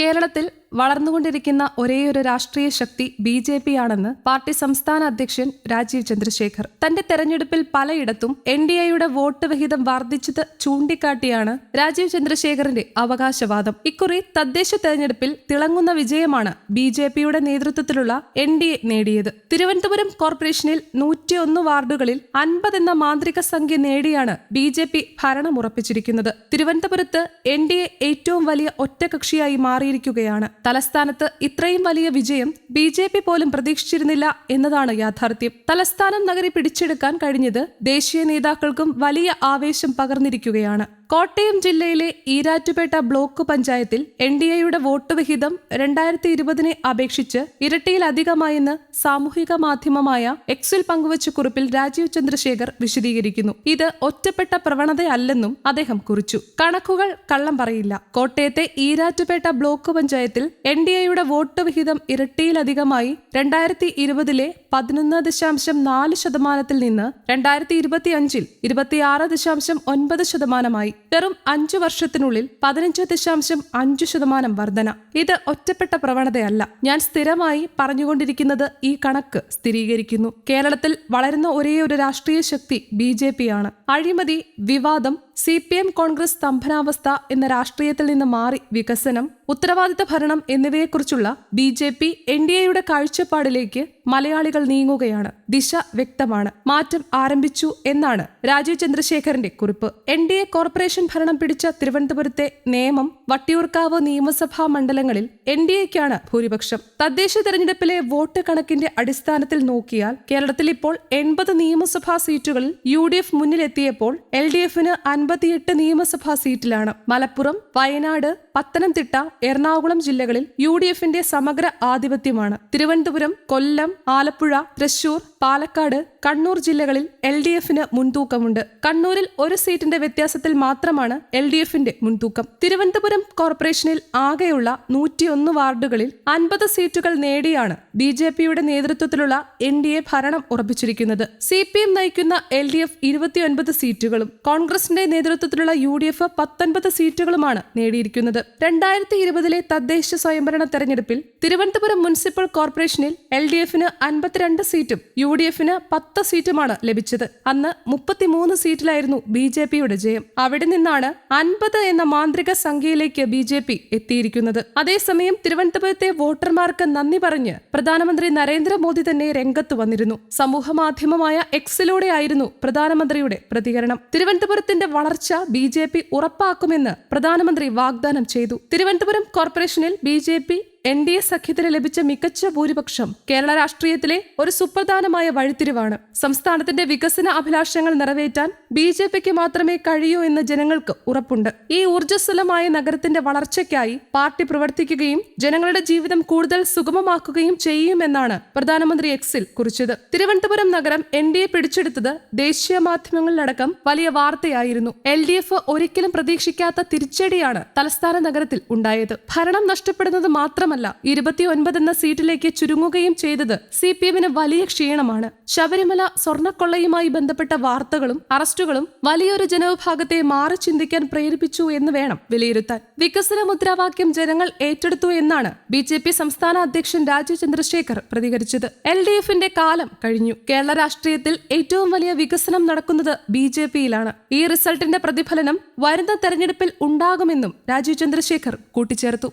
കേരളത്തിൽ വളർന്നുകൊണ്ടിരിക്കുന്ന ഒരേയൊരു രാഷ്ട്രീയ ശക്തി ബി ജെ പി ആണെന്ന് പാർട്ടി സംസ്ഥാന അധ്യക്ഷൻ രാജീവ് ചന്ദ്രശേഖർ. തന്റെ തെരഞ്ഞെടുപ്പിൽ പലയിടത്തും എൻ ഡി എയുടെ വോട്ട് വിഹിതം വർദ്ധിച്ചത് ചൂണ്ടിക്കാട്ടിയാണ് രാജീവ് ചന്ദ്രശേഖറിന്റെ അവകാശവാദം. ഇക്കുറി തദ്ദേശ തെരഞ്ഞെടുപ്പിൽ തിളങ്ങുന്ന വിജയമാണ് ബി ജെ പിയുടെ നേതൃത്വത്തിലുള്ള എൻ ഡി എ നേടിയത്. തിരുവനന്തപുരം കോർപ്പറേഷനിൽ നൂറ്റിയൊന്ന് വാർഡുകളിൽ അൻപത് എന്ന മാന്ത്രിക സംഖ്യ നേടിയാണ് ബി ജെ പി ഭരണമുറപ്പിച്ചിരിക്കുന്നത് തിരുവനന്തപുരത്ത് എൻ ഡി എ ഏറ്റവും വലിയ ഒറ്റകക്ഷിയായി മാറിയിരിക്കുകയാണ്. തലസ്ഥാനത്ത് ഇത്രയും വലിയ വിജയം ബി ജെ പി പോലും പ്രതീക്ഷിച്ചിരുന്നില്ല എന്നതാണ് യാഥാർത്ഥ്യം. തലസ്ഥാനം നഗരി പിടിച്ചെടുക്കാൻ കഴിഞ്ഞത് ദേശീയ നേതാക്കൾക്കും വലിയ ആവേശം പകർന്നിരിക്കുകയാണ്. കോട്ടയം ജില്ലയിലെ ഈരാറ്റുപേട്ട ബ്ലോക്ക് പഞ്ചായത്തിൽ എൻ ഡി എയുടെ വോട്ട് വിഹിതം രണ്ടായിരത്തി ഇരുപതിനെ അപേക്ഷിച്ച് ഇരട്ടിയിലധികമായെന്ന് സാമൂഹിക മാധ്യമമായ എക്സിൽ പങ്കുവച്ച കുറിപ്പിൽ രാജീവ് ചന്ദ്രശേഖർ വിശദീകരിക്കുന്നു. ഇത് ഒറ്റപ്പെട്ട പ്രവണതയല്ലെന്നും അദ്ദേഹം കുറിച്ചു. കണക്കുകൾ കള്ളം പറയില്ല. കോട്ടയത്തെ ഈരാറ്റുപേട്ട ബ്ലോക്ക് പഞ്ചായത്തിൽ എൻ ഡി എയുടെ വോട്ട് വിഹിതം ഇരട്ടിയിലധികമായി രണ്ടായിരത്തി ഇരുപതിലെ പതിനൊന്ന് ദശാംശം നാല് ശതമാനത്തിൽ നിന്ന് രണ്ടായിരത്തി ഇരുപത്തിയഞ്ചിൽ ഇരുപത്തിയാറ് ദശാംശം ഒൻപത് ശതമാനമായി. വെറും അഞ്ചു വർഷത്തിനുള്ളിൽ പതിനഞ്ച് ദശാംശം അഞ്ചു ശതമാനം വർധന. ഇത് ഒറ്റപ്പെട്ട പ്രവണതയല്ല. ഞാൻ സ്ഥിരമായി പറഞ്ഞുകൊണ്ടിരിക്കുന്നത് ഈ കണക്ക് സ്ഥിരീകരിക്കുന്നു. കേരളത്തിൽ വളരുന്ന ഒരേ ഒരു രാഷ്ട്രീയ ശക്തി ബി ആണ്. അഴിമതി വിവാദം സി പി എം കോൺഗ്രസ് സ്തംഭനാവസ്ഥ എന്ന രാഷ്ട്രീയത്തിൽ നിന്ന് മാറി വികസനം ഉത്തരവാദിത്ത ഭരണം എന്നിവയെക്കുറിച്ചുള്ള B J P N D എയുടെ കാഴ്ചപ്പാടിലേക്ക് മലയാളികൾ നീങ്ങുകയാണ്. ദിശ വ്യക്തമാണ്. മാറ്റം ആരംഭിച്ചു എന്നാണ് രാജീവ് ചന്ദ്രശേഖരന്റെ കുറിപ്പ്. എൻ ഡി എ കോർപ്പറേഷൻ ഭരണം പിടിച്ച തിരുവനന്തപുരത്തെ നേമം വട്ടിയൂർക്കാവ് നിയമസഭാ മണ്ഡലങ്ങളിൽ എൻ ഡി എക്കാണ് ഭൂരിപക്ഷം. തദ്ദേശ തെരഞ്ഞെടുപ്പിലെ വോട്ട് കണക്കിന്റെ അടിസ്ഥാനത്തിൽ നോക്കിയാൽ കേരളത്തിൽ ഇപ്പോൾ എൺപത് നിയമസഭാ സീറ്റുകളിൽ യു ഡി എഫ് മുന്നിലെത്തിയപ്പോൾ എൽ ഡി എഫിന് അൻപത്തിയെട്ട് നിയമസഭാ സീറ്റിലാണ്. മലപ്പുറം വയനാട് പത്തനംതിട്ട എറണാകുളം ജില്ലകളിൽ യു ഡി എഫിന്റെ സമഗ്ര ആധിപത്യമാണ്. തിരുവനന്തപുരം കൊല്ലം ആലപ്പുഴ തൃശൂർ പാലക്കാട് കണ്ണൂർ ജില്ലകളിൽ എൽ ഡി എഫിന് മുൻതൂക്കമുണ്ട്. കണ്ണൂരിൽ ഒരു സീറ്റിന്റെ വ്യത്യാസത്തിൽ മാത്രമാണ് എൽ ഡി എഫിന്റെ മുൻതൂക്കം. തിരുവനന്തപുരം കോർപ്പറേഷനിൽ ആകെയുള്ള നൂറ്റിയൊന്ന് വാർഡുകളിൽ അൻപത് സീറ്റുകൾ നേടിയാണ് ബി ജെ പിയുടെ നേതൃത്വത്തിലുള്ള എൻ ഡി എ ഭരണം ഉറപ്പിച്ചിരിക്കുന്നത്. സി പി എം നയിക്കുന്ന എൽ ഡി എഫ് ഇരുപത്തിയൊൻപത് സീറ്റുകളും കോൺഗ്രസിന്റെ നേതൃത്വത്തിലുള്ള യു ഡി എഫ് പത്തൊൻപത് സീറ്റുകളുമാണ് നേടിയിരിക്കുന്നത്. രണ്ടായിരത്തി ഇരുപതിലെ തദ്ദേശ സ്വയംഭരണ തെരഞ്ഞെടുപ്പിൽ തിരുവനന്തപുരം മുനിസിപ്പൽ കോർപ്പറേഷനിൽ എൽ ഡി എഫിന് അൻപത്തിരണ്ട് സീറ്റും യു ഡി എഫിന് പത്ത് സീറ്റുമാണ് ലഭിച്ചത്. അന്ന് മുപ്പത്തിമൂന്ന് സീറ്റിലായിരുന്നു ബി ജെ പിയുടെ ജയം. അവിടെ നിന്നാണ് അൻപത് എന്ന മാന്ത്രിക സംഖ്യയിലേക്ക് ബി ജെ പി എത്തിയിരിക്കുന്നത്. അതേസമയം തിരുവനന്തപുരത്തെ വോട്ടർമാർക്ക് നന്ദി പറഞ്ഞ് പ്രധാനമന്ത്രി നരേന്ദ്രമോദി തന്നെ രംഗത്ത് വന്നിരുന്നു. സമൂഹ മാധ്യമമായ എക്സിലൂടെയായിരുന്നു പ്രധാനമന്ത്രിയുടെ പ്രതികരണം. തിരുവനന്തപുരത്തിന്റെ വളർച്ച ബി ജെ പി ഉറപ്പാക്കുമെന്ന് പ്രധാനമന്ത്രി വാഗ്ദാനം ചെയ്തു. തിരുവനന്തപുരം കോർപ്പറേഷനിൽ B J P N D A സഖ്യത്തിന് ലഭിച്ച മികച്ച ഭൂരിപക്ഷം കേരള രാഷ്ട്രീയത്തിലെ ഒരു സുപ്രധാനമായ വഴിത്തിരിവാണ്. സംസ്ഥാനത്തിന്റെ വികസന അഭിലാഷങ്ങൾ നിറവേറ്റാൻ ബി ജെ പിക്ക് മാത്രമേ കഴിയൂ എന്ന് ജനങ്ങൾക്ക് ഉറപ്പുണ്ട്. ഈ ഊർജസ്വലമായ നഗരത്തിന്റെ വളർച്ചയ്ക്കായി പാർട്ടി പ്രവർത്തിക്കുകയും ജനങ്ങളുടെ ജീവിതം കൂടുതൽ സുഗമമാക്കുകയും ചെയ്യുമെന്നാണ് പ്രധാനമന്ത്രി എക്സിൽ കുറിച്ചത്. തിരുവനന്തപുരം നഗരം എൻ ഡി എ പിടിച്ചെടുത്തത് ദേശീയ മാധ്യമങ്ങളിലടക്കം വലിയ വാർത്തയായിരുന്നു. എൽ ഡി എഫ് ഒരിക്കലും പ്രതീക്ഷിക്കാത്ത തിരിച്ചടിയാണ് തലസ്ഥാന നഗരത്തിൽ ഉണ്ടായത്. ഭരണം നഷ്ടപ്പെടുന്നത് മാത്രമല്ല ഇരുപത്തിയൊൻപത് എന്ന സീറ്റിലേക്ക് ചുരുങ്ങുകയും ചെയ്തത് സി പി എമ്മിന് വലിയ ക്ഷീണമാണ്. ശബരിമല സ്വർണക്കൊള്ളയുമായി ബന്ധപ്പെട്ട വാർത്തകളും അറസ്റ്റുകളും വലിയൊരു ജനവിഭാഗത്തെ മാറി ചിന്തിക്കാൻ പ്രേരിപ്പിച്ചു എന്ന് വേണം വിലയിരുത്താൻ. വികസന മുദ്രാവാക്യം ജനങ്ങൾ ഏറ്റെടുത്തു എന്നാണ് ബി ജെ പി സംസ്ഥാന അധ്യക്ഷൻ രാജീവ് ചന്ദ്രശേഖർ പ്രതികരിച്ചത്. എൽ ഡി എഫിന്റെ കാലം കഴിഞ്ഞു. കേരള രാഷ്ട്രീയത്തിൽ ഏറ്റവും വലിയ വികസനം നടക്കുന്നത് ബി ജെ പിയിലാണ് ഈ റിസൾട്ടിന്റെ പ്രതിഫലനം വരുന്ന തെരഞ്ഞെടുപ്പിൽ ഉണ്ടാകുമെന്നും രാജീവ് ചന്ദ്രശേഖർ കൂട്ടിച്ചേർത്തു.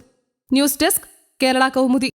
News desk Kerala Kaumudi.